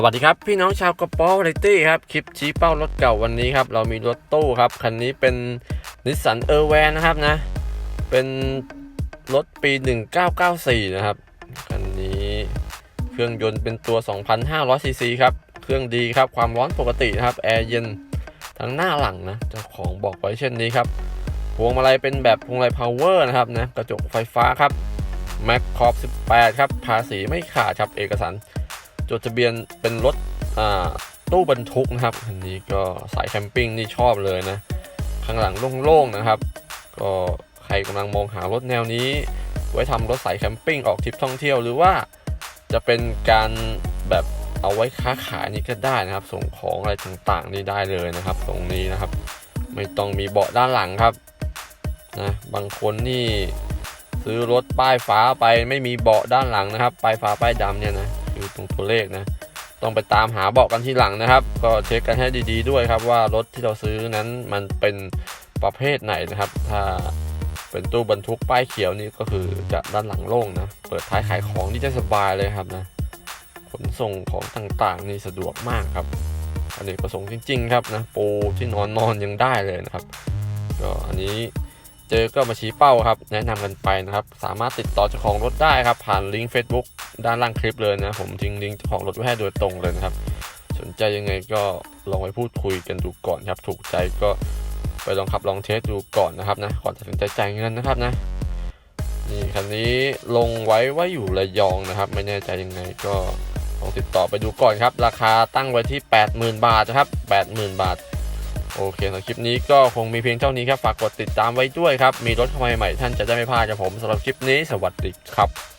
สวัสดีครับ พี่น้องชาวกระป๋อไรตี้ครับ คลิปชี้เป้ารถเก่าวันนี้ครับ เรามีรถตู้ครับ คันนี้เป็นนิสสันเออร์แวนนะครับนะ เป็นรถปี 1994 นะครับ คันนี้เครื่องยนต์เป็นตัว 2,500 ซีซีครับ เครื่องดีครับ ความร้อนปกตินะครับ แอร์เย็นทั้งหน้าหลังนะ เจ้าของบอกไว้เช่นนี้ครับ พวงมาลัยเป็นแบบพวงมาลัยพาวเวอร์นะครับนะ กระจกไฟฟ้าครับแม็กคอป18 ครับ ภาษีไม่ขาดครับ เอกสาร จดทะเบียนเป็นรถตู้บรรทุกนะครับ อันนี้ก็สายแคมปิ้งนี่ชอบเลยนะ ข้างหลังโล่งๆนะครับ ก็ใครกำลังมองหารถแนวนี้ ไว้ทำรถสายแคมปิ้งออกทริปท่องเที่ยวหรือว่าจะเป็นการแบบเอาไว้ค้าขายนี่ก็ได้นะครับ ส่งของอะไรต่างๆนี่ได้เลยนะครับ ตรงนี้นะครับ ไม่ต้องมีเบาะด้านหลังครับนะบางคนนี่ซื้อรถป้ายฟ้าไปไม่มีเบาะด้านหลังนะครับ ป้ายฟ้าป้ายดำเนี่ยนะ คือตรงตัวเลขนะ ต้องไปตามหาเบาะกันที่หลังนะครับ ก็เช็คกันให้ดี ๆ ด้วยครับว่ารถที่เราซื้อนั้นมันเป็นประเภทไหนนะครับ ถ้าเป็นตู้บรรทุกป้ายเขียวนี่ก็คือจะด้านหลังโล่งนะ เปิดท้ายขายของนี่จะสบายเลยครับนะ ขนส่งของต่างๆ นี่สะดวกมากครับ อันนี้ประสงค์จริง ๆ ครับนะ ปูที่นอนนอนยังได้เลยนะครับ ก็อันนี้ เจอก็มาชี้เป้าครับ แนะนำกันไปนะครับ สามารถติดต่อเจ้าของรถได้ครับ ผ่านลิงก์ Facebook ด้านล่างคลิปเลยนะ ผมทิ้งลิงก์เจ้าของรถไว้ให้โดยตรงเลยนะครับ สนใจยังไงก็ลองไปพูดคุยกันดูก่อนครับ ถูกใจก็ไปลองขับลองเทสดูก่อนนะครับนะก่อนตัดสินใจจ่ายเงินนะครับนะนี่คันนี้ลงไว้ว่าอยู่ระยองนะครับ ไม่แน่ใจยังไงก็ลองติดต่อไปดูก่อนครับ ราคาตั้งไว้ที่ 80,000 บาทนะครับ 80,000 บาท โอเคสำหรับคลิปนี้ก็คงมีเพียงเท่านี้ครับ ฝากกดติดตามไว้ด้วยครับ มีรถเข้ามาใหม่ท่านจะได้ไม่พลาดจากผมสำหรับคลิปนี้ สวัสดีครับ